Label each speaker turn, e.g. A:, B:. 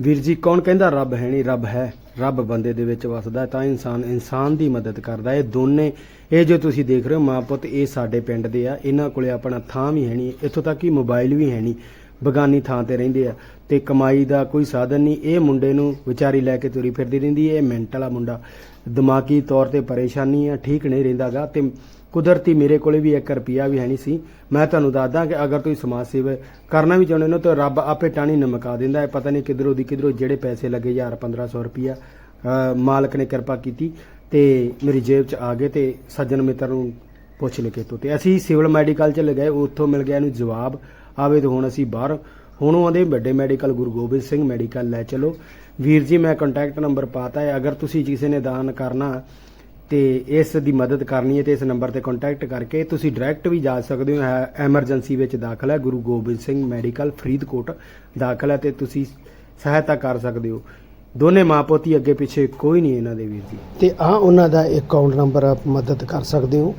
A: ਵੀਰ ਜੀ, ਕੌਣ ਕਹਿੰਦਾ ਰੱਬ ਹੈ ਨਹੀਂ, ਰੱਬ ਹੈ? ਰੱਬ ਬੰਦੇ ਦੇ ਵਿੱਚ ਵਸਦਾ ਤਾਂ ਇਨਸਾਨ ਇਨਸਾਨ ਦੀ ਮਦਦ ਕਰਦਾ ਹੈ। ਇਹ ਦੋਨੇ, ਇਹ ਜੋ ਤੁਸੀਂ ਦੇਖ ਰਹੇ ਹੋ ਮਾਂ ਪੁੱਤ, ਇਹ ਸਾਡੇ ਪਿੰਡ ਦੇ ਆ। ਇਹਨਾਂ ਕੋਲੇ ਆਪਣਾ ਥਾਂ ਵੀ ਹੈ ਨਹੀਂ। ਇੱਥੋਂ ਤੱਕ ਕਿ ਮੋਬਾਈਲ ਵੀ ਹੈ ਨਹੀਂ। ਬਗਾਨੀ ਥਾਂ ਤੇ ਰਹਿੰਦੇ ਆ ਤੇ ਕਮਾਈ ਦਾ ਕੋਈ ਸਾਧਨ ਨਹੀਂ। ਇਹ ਮੁੰਡੇ ਨੂੰ ਵਿਚਾਰੀ ਲੈ ਕੇ ਤੁਰੀ ਫਿਰਦੀ ਰਹਿੰਦੀ ਇਹ ਮੈਂਟਲ ਆ ਮੁੰਡਾ। ਦਿਮਾਗੀ ਤੌਰ ਤੇ ਪਰੇਸ਼ਾਨੀ ਆ ਠੀਕ ਨਹੀਂ ਰਹਿੰਦਾਗਾ ਤੇ ਕੁਦਰਤੀ ਮੇਰੇ ਕੋਲੇ ਵੀ 1 ਰੁਪਿਆ ਵੀ ਹੈ ਨਹੀਂ ਸੀ। ਮੈਂ ਤੁਹਾਨੂੰ ਦੱਸਦਾ ਕਿ ਅਗਰ ਤੁਸੀਂ ਸਮਾਜ ਸੇਵਾ ਕਰਨਾ ਵੀ ਚਾਹੁੰਦੇ ਹੋ ਤਾਂ ਰੱਬ ਆਪੇ ਟਾਣੀ ਨਮਕਾ ਦਿੰਦਾ ਹੈ ਪਤਾ ਨਹੀਂ ਕਿਧਰੋਂ ਦੀ ਕਿਧਰੋਂ ਜਿਹੜੇ ਪੈਸੇ ਲੱਗੇ 1000 1500 ਰੁਪਿਆ ਅ, ਮਾਲਕ ਨੇ ਕਿਰਪਾ ਕੀਤੀ ਤੇ ਮੇਰੀ ਜੇਬ 'ਚ ਆ ਗਏ ਤੇ ਸੱਜਣ ਮਿੱਤਰ ਨੂੰ ਪੁੱਛ ਲਿਕੇ ਤੋਂ। ਤੇ ਅਸੀਂ ਸਿਵਲ ਮੈਡੀਕਲ 'ਚ ਲਗਾਏ ਉੱਥੋਂ ਮਿਲ ਗਿਆ ਇਹਨੂੰ ਜਵਾਬ। ਆਵੇ ਤਾਂ ਹੁਣ ਅਸੀਂ ਬਾਹਰ। ਹੁਣ ਉਹ ਵੱਡੇ ਮੈਡੀਕਲ ਗੁਰੂ ਗੋਬਿੰਦ ਸਿੰਘ ਮੈਡੀਕਲ ਲੈ ਚਲੋ। ਵੀਰ ਜੀ, ਮੈਂ ਕੰਟੈਕਟ ਨੰਬਰ ਪਾਤਾ ਹੈ। ਅਗਰ ਤੁਸੀਂ ਕਿਸੇ ਨੇ ਦਾਨ ਕਰਨਾ ਤੇ ਇਸ ਦੀ ਮਦਦ ਕਰਨੀ ਹੈ ਤੇ ਇਸ ਨੰਬਰ ਤੇ ਕੰਟੈਕਟ ਕਰਕੇ ਤੁਸੀਂ ਡਾਇਰੈਕਟ ਵੀ ਜਾ ਸਕਦੇ ਹੋ। ਹੈ ਐਮਰਜੈਂਸੀ ਵਿੱਚ ਦਾਖਲ ਹੈ। ਗੁਰੂ ਗੋਬਿੰਦ ਸਿੰਘ ਮੈਡੀਕਲ ਫਰੀਦਕੋਟ ਦਾਖਲ ਹੈ ਤੇ ਤੁਸੀਂ ਸਹਾਇਤਾ ਕਰ ਸਕਦੇ ਹੋ। ਦੋਨੇ ਮਾਂ ਪੁੱਤ ਅੱਗੇ ਪਿੱਛੇ ਕੋਈ ਨਹੀਂ ਇਹਨਾਂ ਦੇ ਵੀਰ ਜੀ।
B: ਤੇ ਆ ਉਹਨਾਂ ਦਾ ਅਕਾਊਂਟ ਨੰਬਰ ਆਪ ਮਦਦ ਕਰ ਸਕਦੇ ਹੋ।